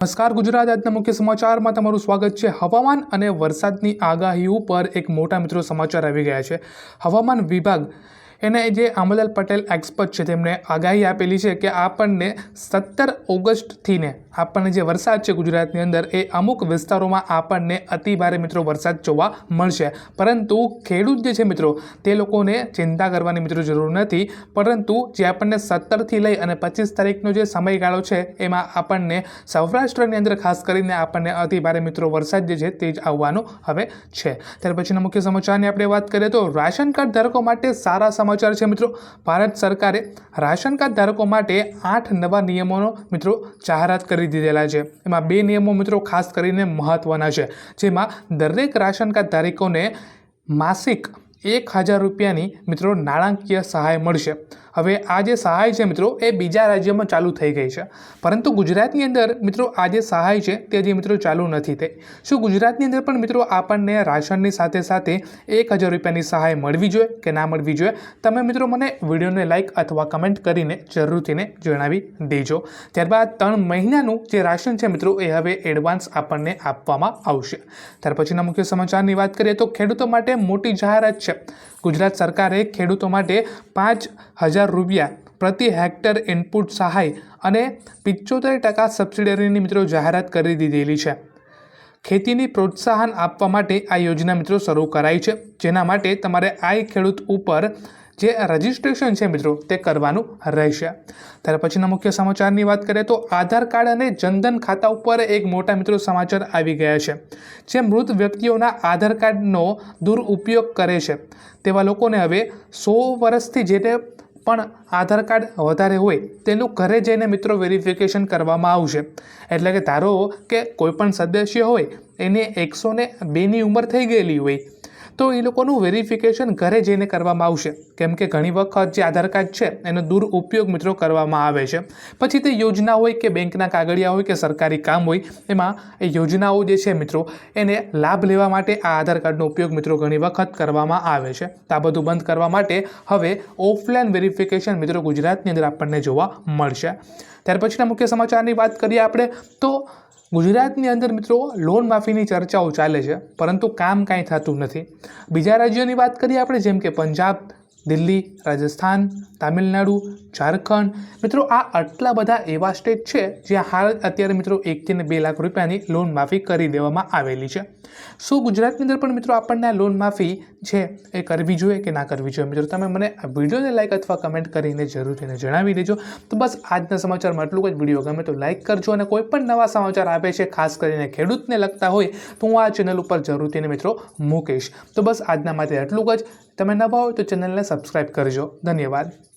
નમસ્કાર, ગુજરાત આજના મુખ્ય સમાચારમાં તમારું સ્વાગત છે. હવામાન અને વરસાદની આગાહી ઉપર એક મોટા મિત્રો સમાચાર આવી ગયા છે. હવામાન વિભાગ એને જે આંબાલાલ પટેલ એક્સપર્ટ છે, તેમણે આગાહી આપેલી છે કે આપણને સત્તર ઓગસ્ટથીને આપણને જે વરસાદ છે ગુજરાતની અંદર, એ અમુક વિસ્તારોમાં આપણને અતિભારે મિત્રો વરસાદ જોવા મળશે. પરંતુ ખેડૂત જે છે મિત્રો, તે લોકોને ચિંતા કરવાની મિત્રો જરૂર નથી. પરંતુ જે આપણને સત્તરથી લઈ અને પચીસ તારીખનો જે સમયગાળો છે, એમાં આપણને સૌરાષ્ટ્રની અંદર ખાસ કરીને આપણને અતિભારે મિત્રો વરસાદ જે છે, તે જ આવવાનો હવે છે. ત્યાર પછીના મુખ્ય સમાચારની આપણે વાત કરીએ તો રાશન કાર્ડ ધારકો માટે સારા સમાચાર છે મિત્રો? ભારત સરકારે રાશન કાર્ડ ધારકો માટે આઠ નવા નિયમોનો મિત્રો જાહેરાત કરી દીધેલા છે. એમાં બે નિયમો મિત્રો ખાસ કરીને મહત્ત્વના છે. જેમાં દરેક રાશન કાર્ડ ધારકોને માસિક એક હજાર રૂપિયાની મિત્રો નાણાકીય સહાય મળશે. હવે આ જે સહાય છે મિત્રો, એ બીજા રાજ્યોમાં ચાલુ થઈ ગઈ છે. પરંતુ ગુજરાતની અંદર મિત્રો, આ જે સહાય છે, તે હજી મિત્રો ચાલુ નથી થઈ. શું ગુજરાતની અંદર પણ મિત્રો આપણને રાશનની સાથે સાથે એક હજાર રૂપિયાની સહાય મળવી જોઈએ કે ના મળવી જોઈએ? તમે મિત્રો મને વિડીયોને લાઇક અથવા કમેન્ટ કરીને જરૂરથીને જણાવી દેજો. ત્યારબાદ ત્રણ મહિનાનું જે રાશન છે મિત્રો, એ હવે એડવાન્સ આપણને આપવામાં આવશે. ત્યાર પછીના મુખ્ય સમાચારની વાત કરીએ તો ખેડૂતો માટે મોટી જાહેરાત છે. ગુજરાત સરકારે ખેડૂતો માટે પાંચ હજાર રૂપિયા પ્રતિ હેક્ટર ઇનપુટ સહાય અને પિચોતેર ટકા સબસિડરીની મિત્રો જાહેરાત કરી દીધેલી છે. ખેતીની પ્રોત્સાહન આપવા માટે આ યોજના મિત્રો શરૂ કરાઈ છે. જેના માટે તમારે આ ખેડૂત ઉપર જે રજિસ્ટ્રેશન છે મિત્રો, તે કરવાનું રહેશે. ત્યાર પછીના મુખ્ય સમાચારની વાત કરીએ તો આધાર કાર્ડ અને જનધન ખાતા ઉપર એક મોટા મિત્રો સમાચાર આવી ગયા છે, જે મૃત વ્યક્તિઓના આધાર કાર્ડનો દુરુપયોગ કરે છે. તેવા લોકોને હવે સો વર્ષથી જે તે પણ આધાર કાર્ડ વધારે હોય, તેનું ઘરે જઈને મિત્રો વેરિફિકેશન કરવામાં આવશે. એટલે કે ધારો કે કોઈપણ સદસ્ય હોય, એને એકસો ને બેની ઉંમર થઈ ગયેલી હોય તો એ લોકોનું વેરિફિકેશન ઘરે જઈને કરવામાં આવશે. કેમ કે ઘણી વખત જે આધાર કાર્ડ છે, એનો દુરુપયોગ મિત્રો કરવામાં આવે છે. પછી તે યોજના હોય કે બેંકના કાગળિયા હોય કે સરકારી કામ હોય, એમાં એ યોજનાઓ જે છે મિત્રો, એને લાભ લેવા માટે આ આધાર કાર્ડનો ઉપયોગ મિત્રો ઘણી વખત કરવામાં આવે છે. તો આ બધું બંધ કરવા માટે હવે ઓફલાઈન વેરિફિકેશન મિત્રો ગુજરાતની અંદર આપણને જોવા મળશે. ત્યાર પછીના મુખ્ય સમાચારની વાત કરીએ આપણે, તો ગુજરાતની અંદર મિત્રો લોન માફીની ચર્ચાઓ ચાલે છે, પરંતુ કામ કાંઈ થતું નથી. બીજા રાજ્યોની વાત કરીએ આપણે, જેમ કે પંજાબ દિલ્હી, રાજસ્થાન, તામિલનાડુ, ઝારખંડ. મિત્રો, આ આટલા બધા એવા સ્ટેટ છે જ્યાં હાલ અત્યારે મિત્રો એકથી ને બે લાખ રૂપિયાની લોન માફી કરી દેવામાં આવેલી છે. શું ગુજરાતની અંદર પણ મિત્રો આપણને આ લોન માફી છે એ કરવી જોઈએ કે ના કરવી જોઈએ? મિત્રો, તમે મને વિડીયોને લાઈક અથવા કમેન્ટ કરીને જરૂરથી જણાવી દેજો. તો બસ આજના સમાચારમાં એટલું જ. વીડિયો ગમે તો લાઈક કરજો અને કોઈ પણ નવા સમાચાર આપે છે, ખાસ કરીને ખેડૂતને લગતા હોય, તો હું આ ચેનલ ઉપર જરૂરથી મિત્રો મૂકીશ. તો બસ આજના માટે એટલું જ. તમે નવા હોય તો ચેનલને સબસ્ક્રાઈબ કરજો. ધન્યવાદ.